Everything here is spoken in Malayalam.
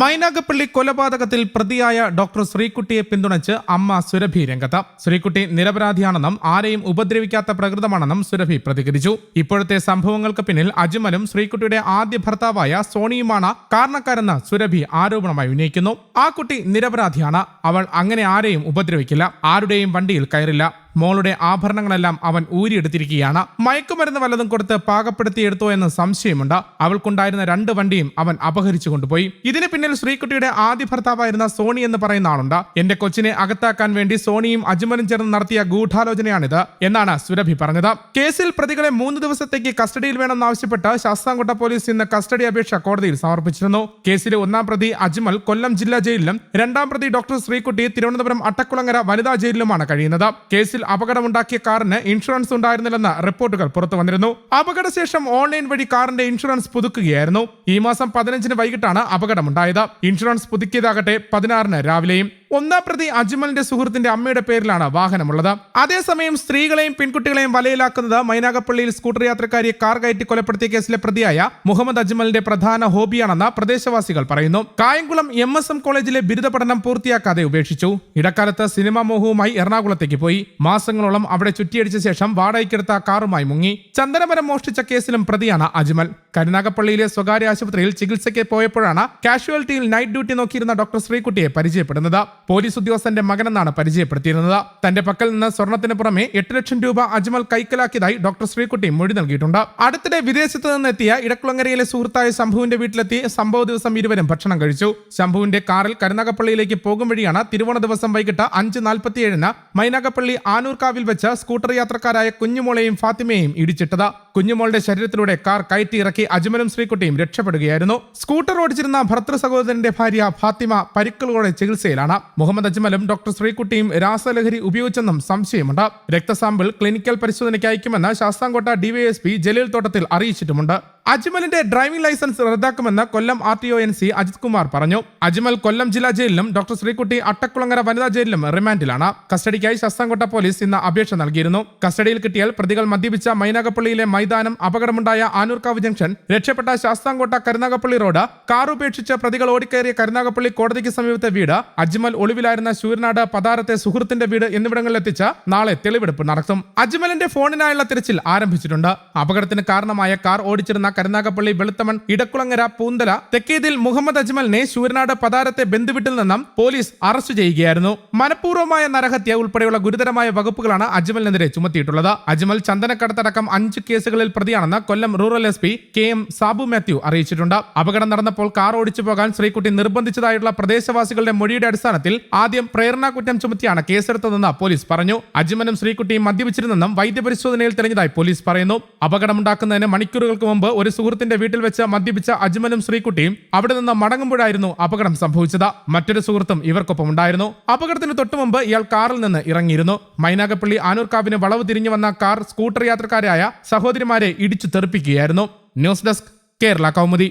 മൈനാഗപ്പള്ളി കൊലപാതകത്തിൽ പ്രതിയായ ഡോക്ടർ ശ്രീകുട്ടിയെ പിന്തുണച്ച് അമ്മ സുരഭി രംഗത്ത്. ശ്രീകുട്ടി നിരപരാധിയാണെന്നും ആരെയും ഉപദ്രവിക്കാത്ത പ്രകൃതമാണെന്നും സുരഭി പ്രതികരിച്ചു. ഇപ്പോഴത്തെ സംഭവങ്ങൾക്ക് പിന്നിൽ അജ്മലും ശ്രീകുട്ടിയുടെ ആദ്യ ഭർത്താവായ സോണിയുമാണ് കാരണക്കാരെന്ന് സുരഭി ആരോപണമായി ഉന്നയിക്കുന്നു. ആ കുട്ടി നിരപരാധിയാണ്. അവൾ അങ്ങനെ ആരെയും ഉപദ്രവിക്കില്ല. ആരുടെയും വണ്ടിയിൽ കയറില്ല. മോളുടെ ആഭരണങ്ങളെല്ലാം അവൻ ഊരിയെടുത്തിരിക്കുകയാണ്. മയക്കുമരുന്ന് വല്ലതും കൊടുത്ത് പാകപ്പെടുത്തിയെടുത്തോ എന്ന് സംശയമുണ്ട്. അവൾക്കുണ്ടായിരുന്ന രണ്ട് വണ്ടിയും അവൻ അപഹരിച്ചു കൊണ്ടുപോയി. ഇതിന് പിന്നിൽ ശ്രീകുട്ടിയുടെ ആദ്യ ഭർത്താവായിരുന്ന സോണി എന്ന് പറയുന്ന ആളുണ്ട്. എന്റെ കൊച്ചിനെ അകത്താക്കാൻ വേണ്ടി സോണിയും അജ്മലും ചേർന്ന് നടത്തിയ ഗൂഢാലോചനയാണിത് എന്നാണ് സുരഭി പറഞ്ഞത്. കേസിൽ പ്രതികളെ മൂന്ന് ദിവസത്തേക്ക് കസ്റ്റഡിയിൽ വേണമെന്നാവശ്യപ്പെട്ട് ശാസ്താംകോട്ട പോലീസ് ഇന്ന് കസ്റ്റഡി അപേക്ഷ കോടതിയിൽ സമർപ്പിച്ചിരുന്നു. കേസിലെ ഒന്നാം പ്രതി അജ്മൽ കൊല്ലം ജില്ലാ ജയിലിലും രണ്ടാം പ്രതി ഡോക്ടർ ശ്രീകുട്ടി തിരുവനന്തപുരം അട്ടക്കുളങ്ങര വനിതാ ജയിലിലുമാണ് കഴിയുന്നത്. കേസിൽ അപകടമുണ്ടാക്കിയ കാറിന് ഇൻഷുറൻസ് ഉണ്ടായിരുന്നില്ലെന്ന റിപ്പോർട്ടുകൾ പുറത്തു വന്നിരുന്നു. അപകടശേഷം ഓൺലൈൻ വഴി കാറിന്റെ ഇൻഷുറൻസ് പുതുക്കുകയായിരുന്നു. ഈ മാസം പതിനഞ്ചിന് വൈകിട്ടാണ് അപകടമുണ്ടായത്. ഇൻഷുറൻസ് പുതുക്കിയതാകട്ടെ പതിനാറിന് രാവിലെയും. ഒന്നാം പ്രതി അജ്മലിന്റെ സുഹൃത്തിന്റെ അമ്മയുടെ പേരിലാണ് വാഹനമുള്ളത്. അതേസമയം സ്ത്രീകളെയും പെൺകുട്ടികളെയും വലയിലാക്കുന്നത് മൈനാഗപ്പള്ളിയിൽ സ്കൂട്ടർ യാത്രക്കാരിയെ കാർ കയറ്റി കൊലപ്പെടുത്തിയ കേസിലെ പ്രതിയായ മുഹമ്മദ് അജ്മലിന്റെ പ്രധാന ഹോബിയാണെന്ന് പ്രദേശവാസികൾ പറയുന്നു. കായംകുളം എം എസ് എം കോളേജിലെ ബിരുദ പഠനം പൂർത്തിയാക്കാതെ ഉപേക്ഷിച്ചു. ഇടക്കാലത്ത് സിനിമാ മോഹവുമായി എറണാകുളത്തേക്ക് പോയി. മാസങ്ങളോളം അവിടെ ചുറ്റിയടിച്ച ശേഷം വാടകയ്ക്കെടുത്ത കാറുമായി മുങ്ങി. ചന്ദനമരം മോഷ്ടിച്ച കേസിലും പ്രതിയാണ് അജ്മൽ. കരുനാഗപ്പള്ളിയിലെ സ്വകാര്യ ആശുപത്രിയിൽ ചികിത്സയ്ക്ക് പോയപ്പോഴാണ് കാഷ്വാലിറ്റിയിൽ നൈറ്റ് ഡ്യൂട്ടി നോക്കിയിരുന്ന ഡോക്ടർ ശ്രീകുട്ടിയെ പരിചയപ്പെടുന്നത്. പോലീസ് ഉദ്യോഗസ്ഥന്റെ മകനെന്നാണ് പരിചയപ്പെടുത്തിയിരുന്നത്. തന്റെ പക്കൽ നിന്ന് സ്വർണത്തിന് പുറമെ എട്ട് ലക്ഷം രൂപ അജ്മൽ കൈക്കലാക്കിയതായി ഡോക്ടർ ശ്രീകുട്ടി മൊഴി നൽകിയിട്ടുണ്ട്. അടുത്തിടെ വിദേശത്ത് നിന്നെത്തിയ ഇടക്കുളങ്ങരയിലെ സുഹൃത്തായ ശംഭുവിന്റെ വീട്ടിലെത്തി സംഭവ ദിവസം ഇരുവരും ഭക്ഷണം കഴിച്ചു. ശംഭുവിന്റെ കാറിൽ കരുനാഗപ്പള്ളിയിലേക്ക് പോകും വഴിയാണ് തിരുവോണ ദിവസം വൈകിട്ട് അഞ്ച് നാൽപ്പത്തിയേഴിന് മൈനാഗപ്പള്ളി ആനൂർക്കാവിൽ വെച്ച് സ്കൂട്ടർ യാത്രക്കാരായ കുഞ്ഞുമോളെയും ഫാത്തിമയെയും ഇടിച്ചിട്ടത്. കുഞ്ഞുമോളുടെ ശരീരത്തിലൂടെ കാർ കയറ്റി ഇറക്കി അജ്മലും ശ്രീകുട്ടിയും രക്ഷപ്പെടുകയായിരുന്നു. സ്കൂട്ടർ ഓടിച്ചിരുന്ന ഭർത്തൃ സഹോദരന്റെ ഭാര്യ ഫാത്തിമ പരിക്കുകളോടെ ചികിത്സയിലാണ്. മുഹമ്മദ് അജ്മലും ഡോക്ടർ ശ്രീകുട്ടിയും രാസലഹരി ഉപയോഗിച്ചെന്നും സംശയമുണ്ട്. രക്തസാമ്പിൾ ക്ലിനിക്കൽ പരിശോധനയ്ക്ക് അയക്കുമെന്ന് ശാസ്താംകോട്ട ഡിവൈഎസ്പി ജലീൽ തോട്ടത്തിൽ അറിയിച്ചിട്ടുമുണ്ട്. അജ്മലിന്റെ driving licence റദ്ദാക്കുമെന്ന് Kollam R T O N C Ajith Kumar പറഞ്ഞു. അജ്മൽ കൊല്ലം ജില്ലാ ജയിലിലും ഡോക്ടർ ശ്രീകുട്ടി അട്ടക്കുളങ്ങര വനിതാ ജയിലിലും റിമാൻഡിലാണ്. കസ്റ്റഡിക്കായി ശാസ്താംകോട്ട പോലീസ് ഇന്ന് അപേക്ഷ നൽകിയിരുന്നു. കസ്റ്റഡിയിൽ കിട്ടിയാൽ പ്രതികൾ മദ്യപിച്ച മൈനാഗപ്പള്ളിയിലെ മൈതാനം അപകടമുണ്ടായ ആനൂർക്കാവ് ജംഗ്ഷൻ രക്ഷപ്പെട്ട ശാസ്താംകോട്ട കരുനാഗപ്പള്ളി റോഡ് കാർ ഉപേക്ഷിച്ച് പ്രതികൾ ഓടിക്കയറിയ കരുനാഗപ്പള്ളി കോടതിക്ക് സമീപത്തെ വീട് അജ്മൽ ഒളിവിലായിരുന്ന ശൂരനാട് പതാരത്തെ സുഹൃത്തിന്റെ വീട് എന്നിവിടങ്ങളിൽ എത്തിച്ച് നാളെ തെളിവെടുപ്പ് നടത്തും. അജ്മലിന്റെ ഫോണിനായുള്ള തിരച്ചിൽ ആരംഭിച്ചിട്ടുണ്ട്. അപകടത്തിന് കാരണമായ കാർ ഓടിച്ചിരുന്ന കരുനാഗപ്പള്ളി വെളുത്തമൺ ഇടക്കുളങ്ങര പൂന്തല തെക്കേതിൽ മുഹമ്മദ് അജ്മലിനെ ശൂരനാട് പതാരത്തെ ബന്ധുവിട്ടിൽ നിന്നും പോലീസ് അറസ്റ്റ് ചെയ്യുകയായിരുന്നു. മനഃപൂർവമായ നരഹത്യ ഉൾപ്പെടെയുള്ള ഗുരുതരമായ വകുപ്പുകളാണ് അജ്മലിനെതിരെ ചുമത്തിയിട്ടുള്ളത്. അജ്മൽ ചന്ദനക്കടത്തടക്കം അഞ്ച് കേസുകളിൽ പ്രതിയാണെന്ന് Kollam rural S P K M Sabu Mathew അറിയിച്ചിട്ടുണ്ട്. അപകടം നടന്നപ്പോൾ കാർ ഓടിച്ചു പോകാൻ ശ്രീകുട്ടി നിർബന്ധിച്ചതായിട്ടുള്ള പ്രദേശവാസികളുടെ മൊഴിയുടെ അടിസ്ഥാനത്തിൽ ആദ്യം പ്രേരണാ കുറ്റം ചുമത്തിയാണ് കേസെടുത്തതെന്ന് പോലീസ് പറഞ്ഞു. അജ്മനും ശ്രീകുട്ടിയും മദ്യപിച്ചിരുന്നെന്നും വൈദ്യപരിശോധനയിൽ തെളിഞ്ഞതായി പോലീസ് പറയുന്നു. അപകടമുണ്ടാക്കുന്നതിന് മണിക്കൂറുകൾക്ക് മുമ്പ് ഒരു സുഹൃത്തിന്റെ വീട്ടിൽ വെച്ച് മദ്യപിച്ച അജ്മലും ശ്രീകുട്ടിയും അവിടെ നിന്ന് മടങ്ങുമ്പോഴായിരുന്നു അപകടം സംഭവിച്ചത്. മറ്റൊരു സുഹൃത്തും ഇവർക്കൊപ്പം ഉണ്ടായിരുന്നു. അപകടത്തിന് തൊട്ടുമുമ്പ് ഇയാൾ കാറിൽ നിന്ന് ഇറങ്ങിയിരുന്നു. മൈനാഗപ്പള്ളി ആനൂർക്കാവിന് വളവ് തിരിഞ്ഞു വന്ന കാർ സ്കൂട്ടർ യാത്രക്കാരായ സഹോദരിമാരെ ഇടിച്ചു തെറിപ്പിക്കുകയായിരുന്നു. News desk Kerala Kaumudi.